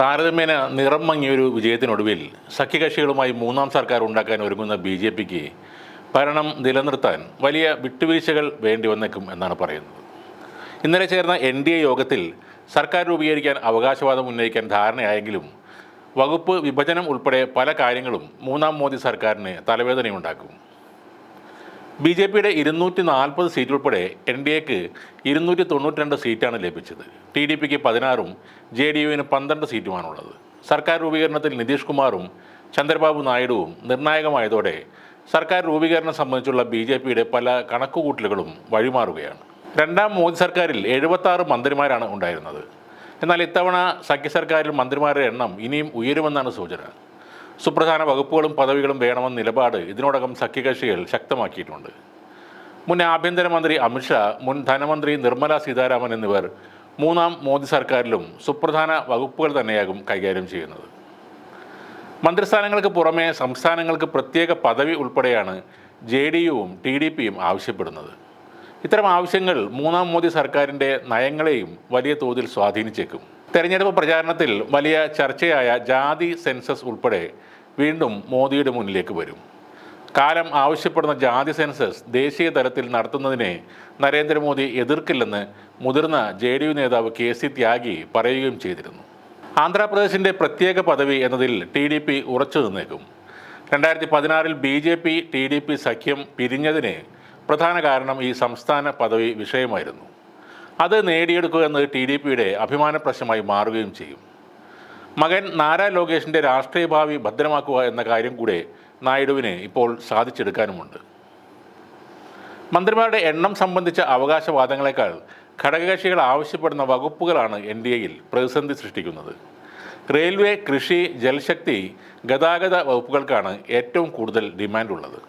താരതമ്യേന നിറം മങ്ങിയൊരു വിജയത്തിനൊടുവിൽ സഖ്യകക്ഷികളുമായി മൂന്നാം സർക്കാർ ഉണ്ടാക്കാൻ ഒരുങ്ങുന്ന ബി ജെ പിക്ക് ഭരണം നിലനിർത്താൻ വലിയ വിട്ടുവീഴ്ചകൾ വേണ്ടി വന്നേക്കും എന്നാണ് പറയുന്നത്. ഇന്നലെ ചേർന്ന എൻ ഡി എ യോഗത്തിൽ സർക്കാർ രൂപീകരിക്കാൻ അവകാശവാദം ഉന്നയിക്കാൻ ധാരണയായെങ്കിലും വകുപ്പ് വിഭജനം ഉൾപ്പെടെ പല കാര്യങ്ങളും മൂന്നാം മോദി സർക്കാരിന് തലവേദനയുണ്ടാക്കും. ബി ജെ പിയുടെ ഇരുന്നൂറ്റി നാൽപ്പത് സീറ്റ് ഉൾപ്പെടെ എൻ ഡി എക്ക് ഇരുന്നൂറ്റി തൊണ്ണൂറ്റി രണ്ട് സീറ്റാണ് ലഭിച്ചത്. ടി ഡി പിക്ക് പതിനാറും ജെ ഡി യുവിന് പന്ത്രണ്ട് സീറ്റുമാണുള്ളത്. സർക്കാർ രൂപീകരണത്തിൽ നിതീഷ് കുമാറും ചന്ദ്രബാബു നായിഡുവും നിർണായകമായതോടെ സർക്കാർ രൂപീകരണം സംബന്ധിച്ചുള്ള ബി ജെ പിയുടെ പല കണക്കുകൂട്ടലുകളും വഴിമാറുകയാണ്. രണ്ടാം മോദി സർക്കാരിൽ എഴുപത്താറ് മന്ത്രിമാരാണ് ഉണ്ടായിരുന്നത്. എന്നാൽ ഇത്തവണ സഖ്യ സർക്കാരിൽ മന്ത്രിമാരുടെ എണ്ണം ഇനിയും ഉയരുമെന്നാണ് സൂചന. സുപ്രധാന വകുപ്പുകളും പദവികളും വേണമെന്ന നിലപാട് ഇതിനോടകം സഖ്യകക്ഷികൾ ശക്തമാക്കിയിട്ടുണ്ട്. മുൻ ആഭ്യന്തരമന്ത്രി അമിത്ഷാ മുൻ ധനമന്ത്രി നിർമ്മല സീതാരാമൻ എന്നിവർ മൂന്നാം മോദി സർക്കാരിലും സുപ്രധാന വകുപ്പുകൾ തന്നെയാകും കൈകാര്യം ചെയ്യുന്നത്. മന്ത്രിസ്ഥാനങ്ങൾക്ക് പുറമെ സംസ്ഥാനങ്ങൾക്ക് പ്രത്യേക പദവി ഉൾപ്പെടെയാണ് ജെ ഡി യുവും ടി ഡി പിയും ആവശ്യപ്പെടുന്നത്. ഇത്തരം ആവശ്യങ്ങൾ മൂന്നാം മോദി സർക്കാരിന്റെ നയങ്ങളെയും വലിയ തോതിൽ സ്വാധീനിച്ചേക്കും. തെരഞ്ഞെടുപ്പ് പ്രചാരണത്തിൽ വലിയ ചർച്ചയായ ജാതി സെൻസസ് ഉൾപ്പെടെ വീണ്ടും മോദിയുടെ മുന്നിലേക്ക് വരും. കാലം ആവശ്യപ്പെടുന്ന ജാതി സെൻസസ് ദേശീയ തലത്തിൽ നടത്തുന്നതിനെ നരേന്ദ്രമോദി എതിർക്കില്ലെന്ന് മുതിർന്ന ജെ ഡി യു നേതാവ് കെ സി ത്യാഗി പറയുകയും ചെയ്തിരുന്നു. ആന്ധ്രാപ്രദേശിന്റെ പ്രത്യേക പദവി എന്നതിൽ ടി ഡി പി ഉറച്ചു നിന്നേക്കും. രണ്ടായിരത്തി പതിനാറിൽ B J P T D P സഖ്യം പിരിഞ്ഞതിന് പ്രധാന കാരണം ഈ സംസ്ഥാന പദവി വിഷയമായിരുന്നു. അത് നേടിയെടുക്കുക എന്നത് ടി ഡി പിയുടെ അഭിമാന പ്രശ്നമായി മാറുകയും ചെയ്യും. മകൻ നാരാ ലോകേഷിന്റെ രാഷ്ട്രീയ ഭാവി ഭദ്രമാക്കുക എന്ന കാര്യം കൂടെ നായിഡുവിന് ഇപ്പോൾ സാധിച്ചെടുക്കാനുമുണ്ട്. മന്ത്രിമാരുടെ എണ്ണം സംബന്ധിച്ച അവകാശവാദങ്ങളെക്കാൾ ഘടകകക്ഷികൾ ആവശ്യപ്പെടുന്ന വകുപ്പുകളാണ് എൻ ഡി എയിൽ പ്രതിസന്ധി സൃഷ്ടിക്കുന്നത്. റെയിൽവേ കൃഷി ജലശക്തി ഗതാഗത വകുപ്പുകൾക്കാണ് ഏറ്റവും കൂടുതൽ ഡിമാൻഡുള്ളത്.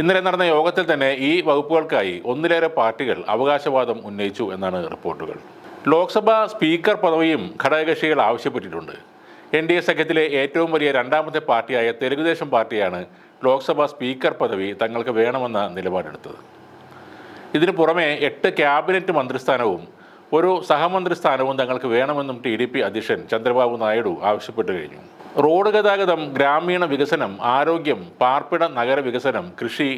ഇന്നലെ നടന്ന യോഗത്തിൽ തന്നെ ഈ വകുപ്പുകൾക്കായി ഒന്നിലേറെ പാർട്ടികൾ അവകാശവാദം ഉന്നയിച്ചു എന്നാണ് റിപ്പോർട്ടുകൾ. ലോക്സഭാ സ്പീക്കർ പദവിയും ഘടകകക്ഷികൾ ആവശ്യപ്പെട്ടിട്ടുണ്ട്. എൻ ഡി എ സഖ്യത്തിലെ ഏറ്റവും വലിയ രണ്ടാമത്തെ പാർട്ടിയായ തെലുഗുദേശം പാർട്ടിയാണ് ലോക്സഭാ സ്പീക്കർ പദവി തങ്ങൾക്ക് വേണമെന്ന നിലപാടെടുത്തത്. ഇതിനു പുറമെ എട്ട് ക്യാബിനറ്റ് മന്ത്രിസ്ഥാനവും ഒരു സഹമന്ത്രി സ്ഥാനവും തങ്ങൾക്ക് വേണമെന്നും ടി ഡി പി അധ്യക്ഷൻ ചന്ദ്രബാബു നായിഡു ആവശ്യപ്പെട്ടു കഴിഞ്ഞു. റോഡ് ഗതാഗതം ഗ്രാമീണ വികസനം ആരോഗ്യം പാർപ്പിട നഗര വികസനം കൃഷി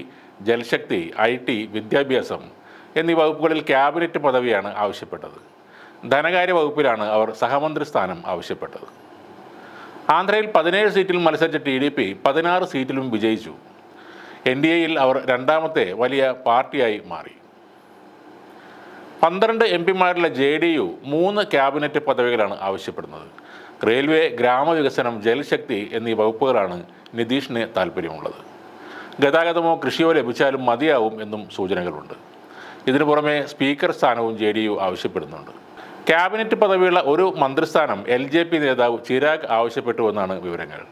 ജലശക്തി ഐ ടി വിദ്യാഭ്യാസം എന്നീ വകുപ്പുകളിൽ ക്യാബിനറ്റ് പദവിയാണ് ആവശ്യപ്പെട്ടത്. ധനകാര്യ വകുപ്പിലാണ് അവർ സഹമന്ത്രി സ്ഥാനം ആവശ്യപ്പെട്ടത്. ആന്ധ്രയിൽ പതിനേഴ് സീറ്റിൽ മത്സരിച്ച ടി ഡി പി പതിനാറ് സീറ്റിലും വിജയിച്ചു. എൻ ഡി എയിൽ അവർ രണ്ടാമത്തെ വലിയ പാർട്ടിയായി മാറി. പന്ത്രണ്ട് എം പിമാരിലെ ജെ ഡി യു മൂന്ന് ക്യാബിനറ്റ് പദവികളാണ് ആവശ്യപ്പെടുന്നത്. റെയിൽവേ ഗ്രാമവികസനം ജലശക്തി എന്നീ വകുപ്പുകളാണ് നിതീഷിന് താല്പര്യമുള്ളത്. ഗതാഗതമോ കൃഷിയോ ലഭിച്ചാലും മതിയാവും എന്നും സൂചനകളുണ്ട്. ഇതിനു പുറമെ സ്പീക്കർ സ്ഥാനവും ജെ ഡി യു ആവശ്യപ്പെടുന്നുണ്ട്. ക്യാബിനറ്റ് പദവിയുള്ള ഒരു മന്ത്രിസ്ഥാനം എൽ ജെ പി നേതാവ് ചിരാഗ് ആവശ്യപ്പെട്ടുവെന്നാണ് വിവരങ്ങൾ.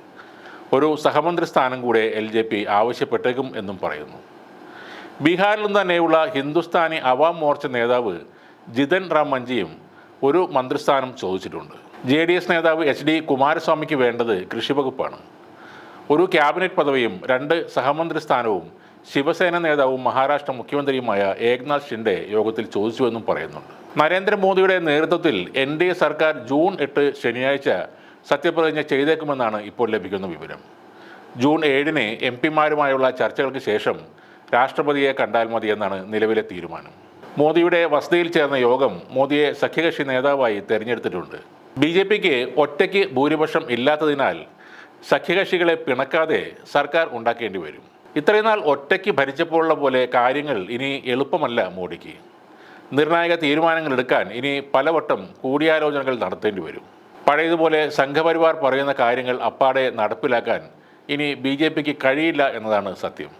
ഒരു സഹമന്ത്രി സ്ഥാനം കൂടെ എൽ ജെ പി ആവശ്യപ്പെട്ടേക്കും എന്നും പറയുന്നു. നിന്ന് തന്നെയുള്ള ഹിന്ദുസ്ഥാനി അവാം മോർച്ച നേതാവ് ജിതൻ റാം മഞ്ചിയും ഒരു മന്ത്രിസ്ഥാനം ചോദിച്ചിട്ടുണ്ട്. ജെ ഡി എസ് നേതാവ് എച്ച് ഡി കുമാരസ്വാമിക്ക് വേണ്ടത് കൃഷി വകുപ്പാണ് ഒരു ക്യാബിനറ്റ് പദവിയും രണ്ട് സഹമന്ത്രി സ്ഥാനവും ശിവസേന നേതാവും മഹാരാഷ്ട്ര മുഖ്യമന്ത്രിയുമായ ഏക്നാഥ് ഷിൻഡെ യോഗത്തിൽ ചോദിച്ചുവെന്നും പറയുന്നുണ്ട്. നരേന്ദ്രമോദിയുടെ നേതൃത്വത്തിൽ എൻ ഡി എ സർക്കാർ ജൂൺ എട്ട് ശനിയാഴ്ച സത്യപ്രതിജ്ഞ ചെയ്തേക്കുമെന്നാണ് ഇപ്പോൾ ലഭിക്കുന്ന വിവരം. ജൂൺ ഏഴിന് എം പിമാരുമായുള്ള ചർച്ചകൾക്ക് ശേഷം രാഷ്ട്രപതിയെ കണ്ടാൽ മതിയെന്നാണ് നിലവിലെ തീരുമാനം. മോദിയുടെ വസതിയിൽ ചേർന്ന യോഗം മോദിയെ സഖ്യകക്ഷി നേതാവായി തെരഞ്ഞെടുത്തിട്ടുണ്ട്. ബി ജെ പിക്ക് ഒറ്റയ്ക്ക് ഭൂരിപക്ഷം ഇല്ലാത്തതിനാൽ സഖ്യകക്ഷികളെ പിണക്കാതെ സർക്കാർ ഉണ്ടാക്കേണ്ടി വരും. ഇത്രയും നാൾ ഒറ്റയ്ക്ക് ഭരിച്ചപ്പോഴുള്ള പോലെ കാര്യങ്ങൾ ഇനി എളുപ്പമല്ല മോഡിക്ക് നിർണായക തീരുമാനങ്ങൾ എടുക്കാൻ ഇനി പലവട്ടം കൂടിയാലോചനകൾ നടത്തേണ്ടി വരും. പഴയതുപോലെ സംഘപരിവാർ പറയുന്ന കാര്യങ്ങൾ അപ്പാടെ നടപ്പിലാക്കാൻ ഇനി ബി കഴിയില്ല എന്നതാണ് സത്യം.